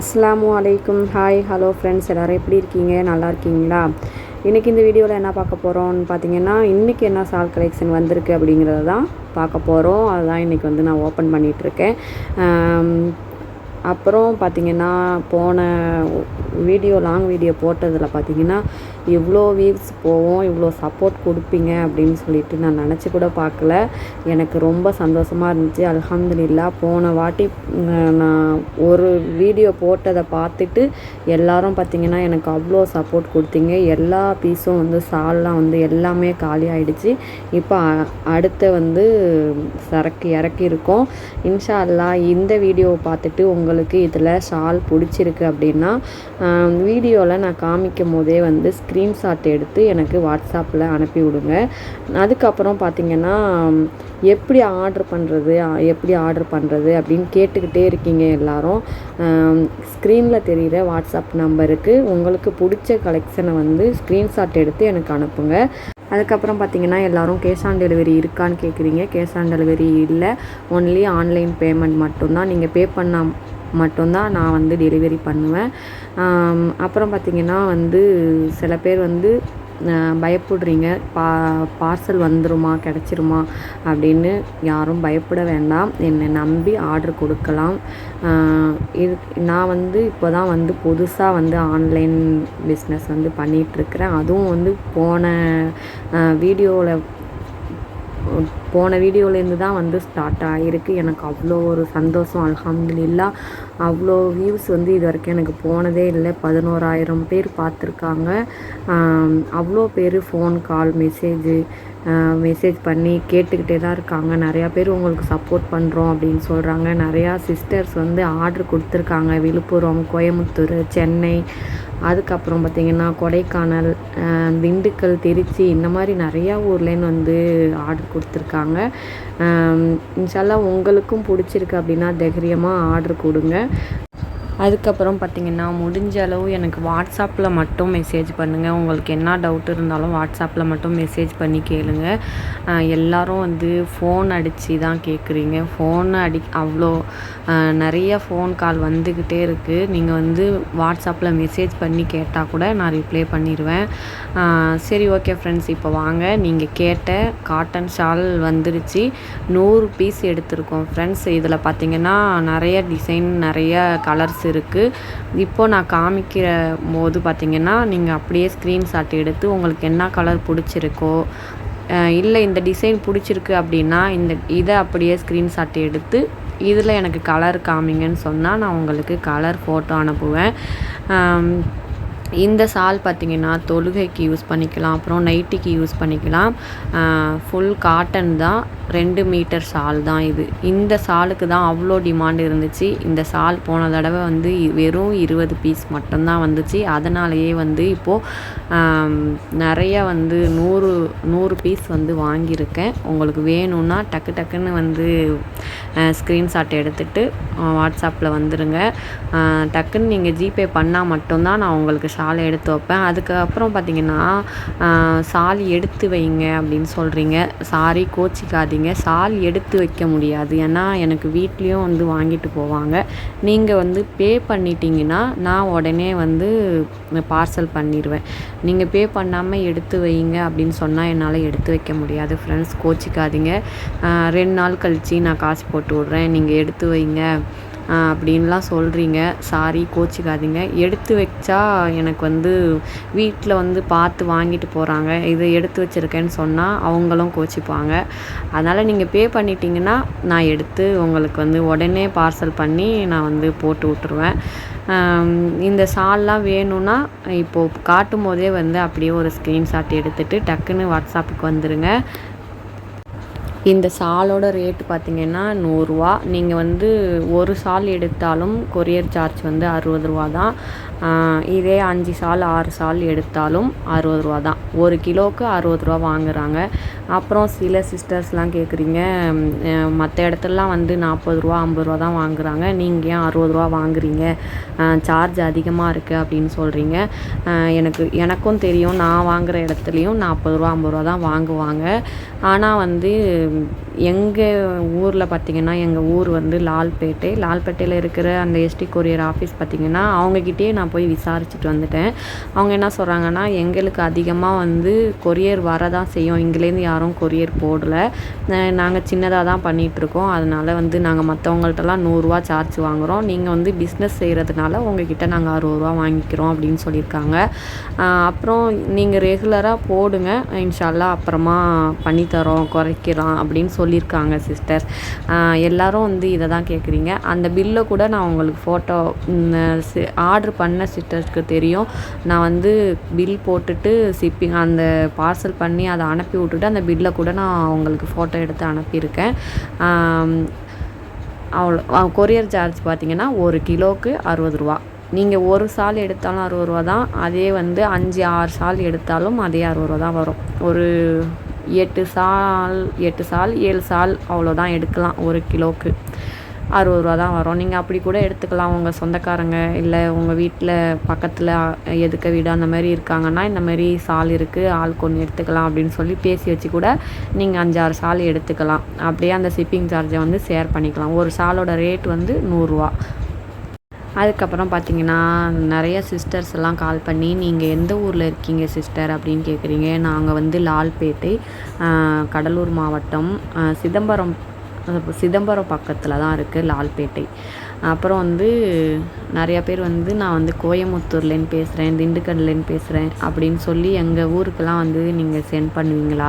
அஸ்லாம் அலைக்கும். Hi hello friends எல்லோரும் எப்படி இருக்கீங்க? நல்லா இருக்கீங்களா? இன்றைக்கி இந்த வீடியோவில் என்ன பார்க்க போகிறோம்னு பார்த்தீங்கன்னா இன்றைக்கி என்ன சால் கலெக்ஷன் வந்திருக்கு அப்படிங்கிறத தான் பார்க்க போகிறோம் அதுதான் இன்றைக்கி வந்து நான் ஓப்பன் பண்ணிகிட்ருக்கேன் அப்புறம் பார்த்திங்கன்னா போன வீடியோ லாங் வீடியோ போட்டதில் பார்த்தீங்கன்னா இவ்வளோ வியூஸ் போவோம் இவ்வளோ சப்போர்ட் கொடுப்பீங்க அப்படின்னு சொல்லிட்டு நான் நினச்சி கூட பார்க்கல. எனக்கு ரொம்ப சந்தோஷமாக இருந்துச்சு. அலமதுல்லா போன வாட்டி நான் ஒரு வீடியோ போட்டதை பார்த்துட்டு எல்லாரும் பார்த்தீங்கன்னா எனக்கு அவ்வளோ சப்போர்ட் கொடுத்தீங்க. எல்லா பீஸும் வந்து சால்லாம் வந்து எல்லாமே காலி ஆகிடுச்சு இப்போ அடுத்து வந்து சரக்கு இறக்கி இருக்கோம். இன்ஷா அல்லா இந்த வீடியோவை பார்த்துட்டு உங்களுக்கு இதில் ஷால் பிடிச்சிருக்கு அப்படின்னா வீடியோவில் நான் காமிக்கும் போதே வந்து ஸ்க்ரீன்ஷாட் எடுத்து எனக்கு வாட்ஸ்அப்பில் அனுப்பி விடுங்க அதுக்கப்புறம் பார்த்திங்கன்னா எப்படி ஆர்டர் பண்ணுறது எப்படி ஆர்டர் பண்ணுறது அப்படின்னு கேட்டுக்கிட்டே இருக்கீங்க எல்லாரும். ஸ்க்ரீனில் தெரிகிற வாட்ஸ்அப் நம்பருக்கு உங்களுக்கு பிடிச்ச கலெக்ஷனை வந்து ஸ்க்ரீன்ஷாட் எடுத்து எனக்கு அனுப்புங்க. அதுக்கப்புறம் பார்த்தீங்கன்னா எல்லோரும் கேஷ் ஆன் டெலிவரி இருக்கான்னு கேட்குறீங்க கேஷ் ஆன் டெலிவரி இல்லை. ஒன்லி ஆன்லைன் பேமெண்ட் மட்டும்தான் நீங்கள் பே பண்ணால் மட்டும்தான் நான் வந்து டெலிவரி பண்ணுவேன். அப்புறம் பார்த்திங்கன்னா வந்து சில பேர் வந்து பயப்படுறீங்க. பா பார்சல் வந்துருமா கிடச்சிருமா அப்படின்னு யாரும் பயப்பட வேண்டாம். என்னை நம்பி ஆர்டர் கொடுக்கலாம். இது நான் வந்து இப்போ தான் வந்து புதுசாக வந்து ஆன்லைன் பிஸ்னஸ் வந்து பண்ணிகிட்ருக்கிறேன் அதுவும் வந்து போன வீடியோவில் போன வீடியோலேருந்து தான் வந்து ஸ்டார்ட் ஆகிருக்கு எனக்கு அவ்வளோ ஒரு சந்தோஷம். அல்ஹம்துலில்லா அவ்வளோ வியூஸ் வந்து இது வரைக்கும் எனக்கு போனதே இல்லை. பதினோராயிரம் பேர் பார்த்துருக்காங்க. அவ்வளோ பேர் ஃபோன் கால் மெசேஜு மெசேஜ் பண்ணி கேட்டுக்கிட்டே தான் இருக்காங்க. நிறையா பேர் உங்களுக்கு சப்போர்ட் பண்ணுறோம் அப்படின்னு சொல்கிறாங்க நிறையா சிஸ்டர்ஸ் வந்து ஆர்டர் கொடுத்துருக்காங்க. விழுப்புரம் கோயம்புத்தூர் சென்னை. அதுக்கப்புறம் பார்த்திங்கன்னா கொடைக்கானல் திண்டுக்கல் திருச்சி. இந்த மாதிரி நிறையா ஊர்லேருந்து வந்து ஆர்டர் கொடுத்துருக்காங்க. இன்ஷால்லா உங்களுக்கும் பிடிச்சிருக்கு அப்படின்னா தைரியமாக ஆர்டர் கொடுங்க. அதுக்கப்புறம் பார்த்திங்கன்னா முடிஞ்ச அளவு எனக்கு வாட்ஸ்அப்பில் மட்டும் மெசேஜ் பண்ணுங்கள் உங்களுக்கு என்ன டவுட் இருந்தாலும் வாட்ஸ்அப்பில் மட்டும் மெசேஜ் பண்ணி கேளுங்க. எல்லோரும் எல்லாரும் வந்து ஃபோன் அடித்து தான் கேட்குறீங்க ஃபோன் அடி அவ்வளோ நிறைய ஃபோன் கால் வந்துக்கிட்டே இருக்குது நீங்கள் வந்து வாட்ஸ்அப்பில் மெசேஜ் பண்ணி கேட்டால் கூட நான் ரிப்ளை பண்ணிடுவேன் சரி ஓகே ஃப்ரெண்ட்ஸ் இப்போ வாங்க. நீங்கள் கேட்ட காட்டன் ஷால் வந்துருச்சு. நூறு பீஸ் எடுத்திருக்கோம் ஃப்ரெண்ட்ஸ் இதில் பார்த்தீங்கன்னா நிறைய டிசைன் நிறைய கலர்ஸ் இருக்குது இப்போ நான் காமிக்கிற போது பார்த்தீங்கன்னா நீங்கள் அப்படியே ஸ்க்ரீன்ஷாட் எடுத்து உங்களுக்கு என்ன கலர் பிடிச்சிருக்கோ இல்லை இந்த டிசைன் பிடிச்சிருக்கு அப்படின்னா இந்த இதை அப்படியே ஸ்க்ரீன்ஷாட் எடுத்து இதில் எனக்கு கலர் காமிங்கன்னு சொன்னால் நான் உங்களுக்கு கலர் ஃபோட்டோ அனுப்புவேன். இந்த சால் பார்த்தீங்கன்னா தொழுகைக்கு யூஸ் பண்ணிக்கலாம் அப்புறம் நைட்டிக்கு யூஸ் பண்ணிக்கலாம். ஃபுல் காட்டன் தான் ரெண்டு மீட்டர் சால் தான் இது. இந்த சாலுக்கு தான் அவ்வளோ டிமாண்ட் இருந்துச்சு. இந்த சால் போன தடவை வந்து வெறும் இருபது பீஸ் மட்டும்தான் வந்துச்சு. அதனாலேயே வந்து இப்போது நிறைய வந்து நூறு நூறு பீஸ் வந்து வாங்கியிருக்கேன். உங்களுக்கு வேணும்னா டக்கு டக்குன்னு வந்து ஸ்க்ரீன்ஷாட் எடுத்துட்டு வாட்ஸ்அப்பில் வந்துடுங்க டக்குன்னு நீங்கள் ஜிபே பண்ணால் மட்டும்தான் நான் உங்களுக்கு ஷால் எடுத்து வைப்பேன். அதுக்கப்புறம் பார்த்தீங்கன்னா சால் எடுத்து வைங்க அப்படின்னு சொல்கிறீங்க சாரி கோச்சிக்காதீங்க. சால் எடுத்து வைக்க முடியாது. ஏன்னா எனக்கு வீட்லேயும் வந்து வாங்கிட்டு போவாங்க. நீங்கள் வந்து பே பண்ணிட்டீங்கன்னா நான் உடனே வந்து பார்சல் பண்ணிடுவேன் நீங்கள் பே பண்ணாமல் எடுத்து வைங்க அப்படின்னு சொன்னால் என்னால் எடுத்து வைக்க முடியாது. ஃப்ரெண்ட்ஸ் கோச்சிக்காதீங்க. ரெண்டு நாள் கழித்து நான் காசு போட்டு போட்டு விட்றேன் நீங்கள் எடுத்து வைங்க அப்படின்லாம் சொல்கிறீங்க சாரி கோச்சிக்காதீங்க. எடுத்து வச்சா எனக்கு வந்து வீட்டில் வந்து பார்த்து வாங்கிட்டு போகிறாங்க இதை எடுத்து வச்சுருக்கேன்னு சொன்னால் அவங்களும் கோச்சிப்பாங்க. அதனால் நீங்கள் பே பண்ணிட்டீங்கன்னா நான் எடுத்து உங்களுக்கு வந்து உடனே பார்சல் பண்ணி நான் வந்து போட்டு விட்ருவேன் இந்த சால்லாம் வேணும்னா இப்போது காட்டும் போதே வந்து அப்படியே ஒரு ஸ்க்ரீன்ஷாட் எடுத்துகிட்டு டக்குன்னு வாட்ஸ்அப்புக்கு வந்துடுங்க இந்த சாலோட ரேட்டு பார்த்தீங்கன்னா நூறுரூவா நீங்கள் வந்து ஒரு சால் எடுத்தாலும் கொரியர் சார்ஜ் வந்து அறுபது ரூபா தான் இதே அஞ்சு சால் ஆறு சால் எடுத்தாலும் அறுபது ரூபா தான். ஒரு கிலோவுக்கு அறுபது ரூபா வாங்குறாங்க. அப்புறம் சில சிஸ்டர்ஸ்லாம் கேட்குறீங்க மற்ற இடத்துலலாம் வந்து நாற்பது ரூபா ஐம்பது ரூபா தான் வாங்குகிறாங்க நீங்கள் ஏன் அறுபது ரூபா வாங்குறீங்க? சார்ஜ் அதிகமாக இருக்குது அப்படின்னு சொல்கிறீங்க எனக்கு எனக்கும் தெரியும். நான் வாங்குகிற இடத்துலையும் நாற்பது ரூபா ஐம்பது ரூபா தான் வாங்குவாங்க. ஆனால் வந்து எங்கள் ஊரில் பார்த்திங்கன்னா எங்கள் ஊர் வந்து லால்பேட்டை. லால்பேட்டையில் இருக்கிற அந்த எஸ்டி கொரியர் ஆஃபீஸ் பார்த்திங்கன்னா அவங்கக்கிட்டேயே நான் போய் விசாரிச்சுட்டு வந்துட்டேன். அவங்க என்ன சொல்கிறாங்கன்னா எங்களுக்கு அதிகமாக வந்து கொரியர் வரதான் செய்யும். இங்கேருந்து யாரும் கொரியர் போடலை. நாங்கள் சின்னதாக தான் பண்ணிகிட்ருக்கோம் அதனால் வந்து நாங்கள் மற்றவங்கள்ட்டலாம் நூறுரூவா சார்ஜ் வாங்குகிறோம் நீங்கள் வந்து பிஸ்னஸ் செய்கிறதுனால உங்ககிட்ட நாங்கள் அறுபது ரூபா வாங்கிக்கிறோம். அப்படின்னு சொல்லியிருக்காங்க. அப்புறம் நீங்கள் ரெகுலராக போடுங்க. இன்ஷால்லா அப்புறமா பண்ணித்தரோம். குறைக்கலாம். அப்படின்னு சொல்லியிருக்காங்க சிஸ்டர் எல்லோரும் வந்து இதை தான் கேட்குறீங்க அந்த பில்லை கூட நான் உங்களுக்கு ஃபோட்டோ ஆர்டர் பண்ண என்ன சிஸ்டருக்கு தெரியும் நான் வந்து பில் போட்டுட்டு ஷிப்பிங் அந்த பார்சல் பண்ணி அதை அனுப்பி விட்டுட்டு அந்த பில்லை கூட நான் உங்களுக்கு ஃபோட்டோ எடுத்து அனுப்பியிருக்கேன். அவ்வளோ கொரியர் சார்ஜ் பார்த்திங்கன்னா ஒரு கிலோவுக்கு அறுபது ரூபா. நீங்கள் ஒரு சால் எடுத்தாலும் அறுபது ரூபா தான். அதே வந்து அஞ்சு ஆறு சால் எடுத்தாலும் அதே அறுபது ரூபா தான் வரும். ஒரு எட்டு சால் எட்டு சால் ஏழு சால் அவ்வளோதான் எடுக்கலாம் ஒரு கிலோவுக்கு. அறுபது ரூபா தான் வரும். நீங்கள் அப்படி கூட எடுத்துக்கலாம். உங்கள் சொந்தக்காரங்க இல்லை உங்கள் வீட்டில் பக்கத்தில் எதுக்க வீடு அந்த மாதிரி இருக்காங்கன்னா இந்த மாதிரி சால் இருக்குது ஆள் கொண்டு எடுத்துக்கலாம் அப்படின்னு சொல்லி பேசி வச்சு கூட நீங்கள் அஞ்சாறு சால் எடுத்துக்கலாம். அப்படியே அந்த ஷிப்பிங் சார்ஜை வந்து ஷேர் பண்ணிக்கலாம். ஒரு சாலோட ரேட் வந்து நூறுரூவா. அதுக்கப்புறம் பார்த்தீங்கன்னா நிறைய சிஸ்டர்ஸ் எல்லாம் கால் பண்ணி நீங்கள் எந்த ஊரில் இருக்கீங்க சிஸ்டர் அப்படின்னு கேட்குறீங்க நாங்கள் வந்து லால்பேட்டை கடலூர் மாவட்டம் சிதம்பரம் சிதம்பரம் பக்கத்தில் தான் இருக்குது லால்பேட்டை. அப்புறம் வந்து நிறையா பேர் வந்து நான் வந்து கோயமுத்தூர்லேருந்து பேசுகிறேன் திண்டுக்கல்லேருந்து பேசுகிறேன் அப்படின்னு சொல்லி எங்கள் ஊருக்கெல்லாம் வந்து நீங்கள் சென்ட் பண்ணுவீங்களா?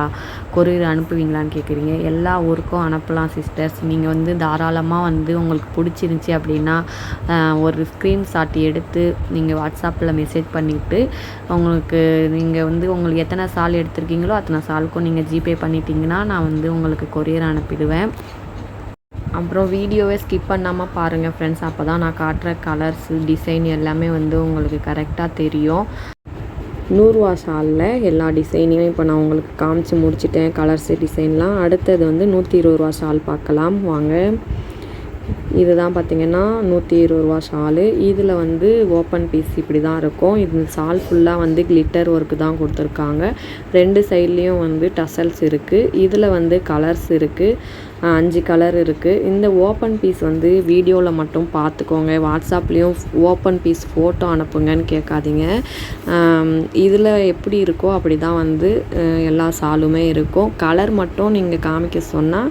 கொரியர் அனுப்புவீங்களான்னு கேட்குறீங்க எல்லா ஊருக்கும் அனுப்பலாம் சிஸ்டர்ஸ் நீங்கள் வந்து தாராளமாக வந்து உங்களுக்கு பிடிச்சிருந்துச்சி அப்படின்னா ஒரு ஸ்க்ரீன்ஷாட் எடுத்து நீங்கள் வாட்ஸ்அப்பில் மெசேஜ் பண்ணிவிட்டு உங்களுக்கு நீங்கள் வந்து உங்களுக்கு எத்தனை சால் எடுத்திருக்கீங்களோ அத்தனை சாலுக்கும் நீங்கள் ஜிபே பண்ணிட்டீங்கன்னா நான் வந்து உங்களுக்கு கொரியர் அனுப்பிடுவேன். அப்புறம் வீடியோவே ஸ்கிப் பண்ணாமல் பாருங்கள் ஃப்ரெண்ட்ஸ் அப்போ தான் நான் காட்டுற கலர்ஸு டிசைன் எல்லாமே வந்து உங்களுக்கு கரெக்டாக தெரியும். நூறுவா ஷாலில் எல்லா டிசைனையும் இப்போ நான் உங்களுக்கு காமிச்சு முடிச்சிட்டேன். கலர்ஸு டிசைன்லாம் அடுத்தது வந்து நூற்றி இருபது ரூபா ஷால் பார்க்கலாம். வாங்க. இதுதான் பார்த்திங்கன்னா நூற்றி இருபது ரூபா ஷாலு இதில் வந்து ஓப்பன் பீஸ் இப்படி தான் இருக்கும். இது ஷால் ஃபுல்லாக வந்து கிளிட்டர் ஒர்க்கு தான் கொடுத்துருக்காங்க. ரெண்டு சைட்லேயும் வந்து டசல்ஸ் இருக்குது இதில் வந்து கலர்ஸ் இருக்குது அஞ்சு கலர் இருக்குது இந்த ஓப்பன் பீஸ் வந்து வீடியோவில் மட்டும் பார்த்துக்கோங்க. வாட்ஸ்அப்லேயும் ஓப்பன் பீஸ் ஃபோட்டோ அனுப்புங்கன்னு கேட்காதீங்க. இதில் எப்படி இருக்கோ அப்படி தான் வந்து எல்லா சாலுமே இருக்கும். கலர் மட்டும் நீங்கள் காமிக்க சொன்னால்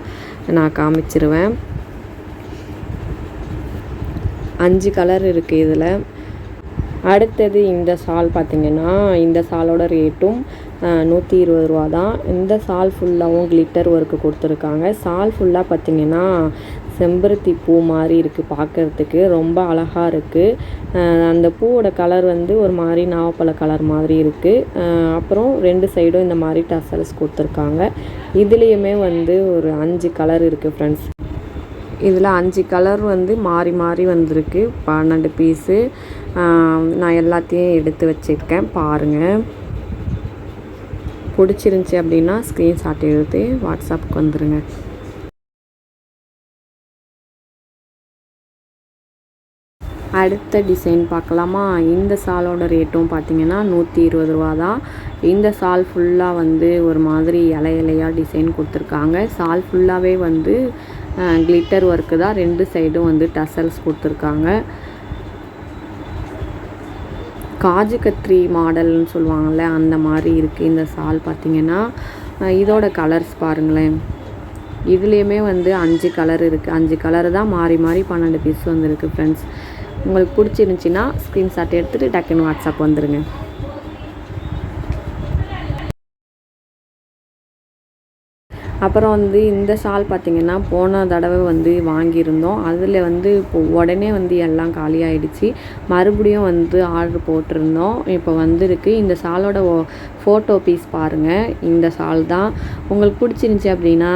நான் காமிச்சிருவேன். அஞ்சு கலர் இருக்குது இதில். அடுத்தது இந்த சால் பார்த்திங்கன்னா இந்த சாலோட ரேட்டும் நூற்றி இருபது ரூபா தான். இந்த சால் ஃபுல்லாகவும் கிளிட்டர் ஒர்க்கு கொடுத்துருக்காங்க. சால் ஃபுல்லாக பார்த்திங்கன்னா செம்பருத்தி பூ மாதிரி இருக்குது பார்க்குறதுக்கு ரொம்ப அழகாக இருக்குது அந்த பூவோட கலர் வந்து ஒரு மாதிரி நாவப்பழ கலர் மாதிரி இருக்குது அப்புறம் ரெண்டு சைடும் இந்த மாதிரி டசல்ஸ் கொடுத்துருக்காங்க. இதுலேயுமே வந்து ஒரு அஞ்சு கலர் இருக்குது ஃப்ரெண்ட்ஸ் இதில் அஞ்சு கலர் வந்து மாறி மாறி வந்திருக்கு. பன்னெண்டு பீஸு நான் எல்லாத்தையும் எடுத்து வச்சுருக்கேன். பாருங்கள் பிடிச்சிருந்துச்சி அப்படின்னா ஸ்க்ரீன்ஷாட் எடுத்து வாட்ஸ்அப்புக்கு வந்துடுங்க அடுத்த டிசைன் பார்க்கலாமா? இந்த சாலோட ரேட்டும் பார்த்தீங்கன்னா நூற்றி இருபது ரூபா தான். இந்த சால் ஃபுல்லாக வந்து ஒரு மாதிரி இலை இலையாக டிசைன் கொடுத்துருக்காங்க. சால் ஃபுல்லாகவே வந்து கிளிட்டர் ஒர்க்கு தான் ரெண்டு சைடும் வந்து டசல்ஸ் கொடுத்துருக்காங்க. காஜு கத்ரி மாடல்னு சொல்லுவாங்கள்ல அந்த மாதிரி இருக்குது இந்த சால் பார்த்திங்கன்னா இதோட கலர்ஸ் பாருங்களேன். இதுலேயுமே வந்து அஞ்சு கலர் இருக்குது அஞ்சு கலர் தான் மாறி மாறி பன்னெண்டு பீஸ் வந்துருக்கு ஃப்ரெண்ட்ஸ் உங்களுக்கு பிடிச்சிருந்துச்சின்னா ஸ்க்ரீன்ஷாட் எடுத்துகிட்டு டக்குன்னு வாட்ஸ்அப் வந்துடுங்க அப்புறம் வந்து இந்த ஷால் பார்த்திங்கன்னா போன தடவை வந்து வாங்கியிருந்தோம். அதில் வந்து இப்போ உடனே வந்து எல்லாம் காலியாகிடுச்சு மறுபடியும் வந்து ஆர்டர் போட்டிருந்தோம். இப்போ வந்திருக்கு. இந்த ஷாலோட ஃபோட்டோ பீஸ் பாருங்கள் இந்த ஷால் தான். உங்களுக்கு பிடிச்சிருந்துச்சி அப்படின்னா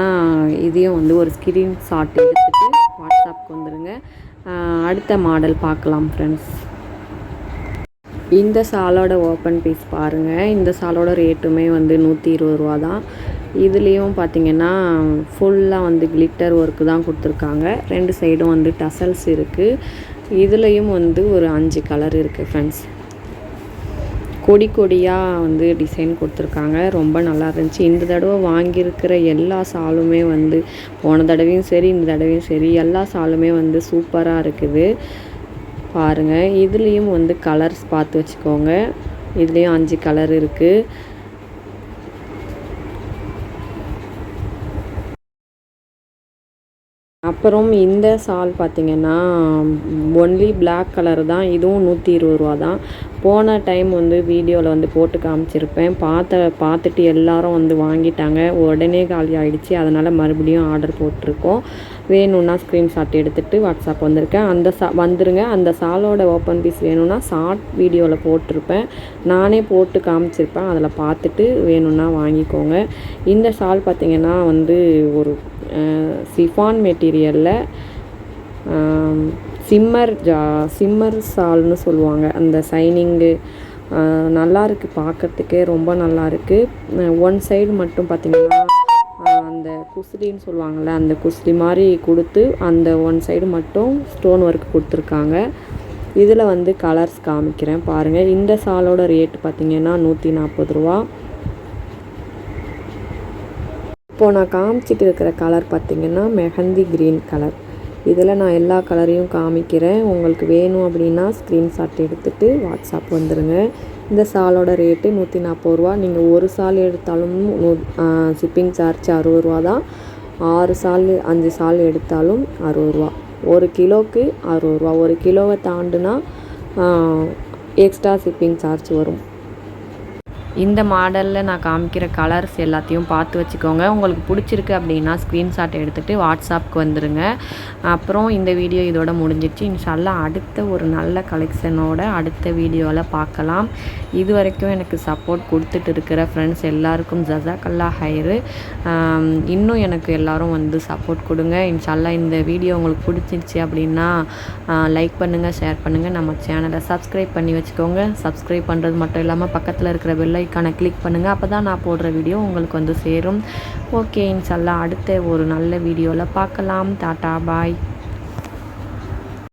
இதையும் வந்து ஒரு ஸ்க்ரீன்ஷாட் எடுத்துகிட்டு வாட்ஸ்அப்க்கு வந்துடுங்க அடுத்த மாடல் பார்க்கலாம் ஃப்ரெண்ட்ஸ் இந்த சாலோட ஓப்பன் பீஸ் பாருங்கள் இந்த சாலோட ரேட்டுமே வந்து நூற்றி இருபது ரூபா தான். இதுலேயும் பார்த்தீங்கன்னா ஃபுல்லாக வந்து கிளிட்டர் ஒர்க்கு தான் கொடுத்துருக்காங்க. ரெண்டு சைடும் வந்து டசல்ஸ் இருக்குது இதுலேயும் வந்து ஒரு அஞ்சு கலர் இருக்குது ஃப்ரெண்ட்ஸ் கொடி கொடியாக வந்து டிசைன் கொடுத்துருக்காங்க. ரொம்ப நல்லா இருந்துச்சு. இந்த தடவை வாங்கியிருக்கிற எல்லா சாலுமே வந்து போன தடவையும் சரி இந்த தடவையும் சரி எல்லா சாலுமே வந்து சூப்பராக இருக்குது. பாருங்கள் இதுலேயும் வந்து கலர்ஸ் பார்த்து வச்சுக்கோங்க. இதுலேயும் அஞ்சு கலர் இருக்குது அப்புறம் இந்த சால் பார்த்திங்கன்னா ஒன்லி பிளாக் கலர் தான். இதுவும் நூற்றி இருபது ரூபா தான். போன டைம் வந்து வீடியோவில் வந்து போட்டு காமிச்சிருப்பேன். பார்த்த பார்த்துட்டு எல்லாரும் வந்து வாங்கிட்டாங்க. உடனே காலி ஆகிடுச்சி அதனால் மறுபடியும் ஆர்டர் போட்டிருக்கோம். வேணும்னா ஸ்க்ரீன்ஷாட் எடுத்துகிட்டு வாட்ஸ்அப் வந்திருக்கேன். அந்த சா வந்துருங்க. அந்த சாலோட ஓப்பன் பீஸ் வேணும்னா ஷார்ட் வீடியோவில் போட்டிருப்பேன். நானே போட்டு காமிச்சிருப்பேன். அதில் பார்த்துட்டு வேணும்னா வாங்கிக்கோங்க. இந்த சால் பார்த்திங்கன்னா வந்து ஒரு சிஃபான் மெட்டீரியலில் சிம்மர் ஜா சிம்மர் சால்னு சொல்லுவாங்க. அந்த சைனிங்கு நல்லா இருக்குது பார்க்கறதுக்கே ரொம்ப நல்லா இருக்குது ஒன் சைடு மட்டும் பார்த்திங்கன்னா அந்த குஸ்லின்னு சொல்லுவாங்கள்ல அந்த குஸ்லி மாதிரி கொடுத்து அந்த ஒன் சைடு மட்டும் ஸ்டோன் ஒர்க் கொடுத்துருக்காங்க. இதில் வந்து கலர்ஸ் காமிக்கிறேன் பாருங்கள் இந்த சாலோட ரேட்டு பார்த்திங்கன்னா நூற்றி நாற்பது ரூபா. இப்போது நான் காமிச்சிட்டு இருக்கிற கலர் பார்த்திங்கன்னா மெஹந்தி க்ரீன் கலர் இதில் நான் எல்லா கலரையும் காமிக்கிறேன். உங்களுக்கு வேணும் அப்படின்னா ஸ்க்ரீன்ஷாட் எடுத்துகிட்டு வாட்ஸ்அப் வந்துடுங்க இந்த சாலோட ரேட்டு நூற்றி நாற்பது ரூபா. நீங்கள் ஒரு சால் எடுத்தாலும் நூ ஷிப்பிங் சார்ஜ் அறுபது ரூபா தான். ஆறு சால் அஞ்சு சால் எடுத்தாலும் அறுபது ரூபா. ஒரு கிலோவுக்கு அறுபது ரூபா. ஒரு கிலோவை தாண்டுனா எக்ஸ்ட்ரா ஷிப்பிங் சார்ஜ் வரும். இந்த மாடலில் நான் காமிக்கிற கலர்ஸ் எல்லாத்தையும் பார்த்து வச்சுக்கோங்க. உங்களுக்கு பிடிச்சிருக்கு அப்படின்னா ஸ்க்ரீன்ஷாட் எடுத்துகிட்டு வாட்ஸ்அப்க்கு வந்துடுங்க அப்புறம் இந்த வீடியோ இதோட முடிஞ்சிச்சு இன்ஷால்லாம் அடுத்த ஒரு நல்ல கலெக்ஷனோட அடுத்த வீடியோவில் பார்க்கலாம். இது வரைக்கும் எனக்கு சப்போர்ட் கொடுத்துட்டு இருக்கிற ஃப்ரெண்ட்ஸ் எல்லாருக்கும் ஜசாக்கல்லா ஹைரு. இன்னும் எனக்கு எல்லோரும் வந்து சப்போர்ட் கொடுங்க. இன்ஷால்லா இந்த வீடியோ உங்களுக்கு பிடிச்சிருச்சு அப்படின்னா லைக் பண்ணுங்கள் ஷேர் பண்ணுங்கள் நம்ம சேனலை சப்ஸ்கிரைப் பண்ணி வச்சுக்கோங்க. சப்ஸ்கிரைப் பண்ணுறது மட்டும் இல்லாமல் பக்கத்தில் இருக்கிற பெல்லை ஐக்கானை கிளிக் பண்ணுங்கள் அப்போ தான் நான் போடுற வீடியோ உங்களுக்கு வந்து சேரும். ஓகே இன்ஷல்லா அடுத்த ஒரு நல்ல வீடியோவில் பார்க்கலாம். டாட்டா பாய்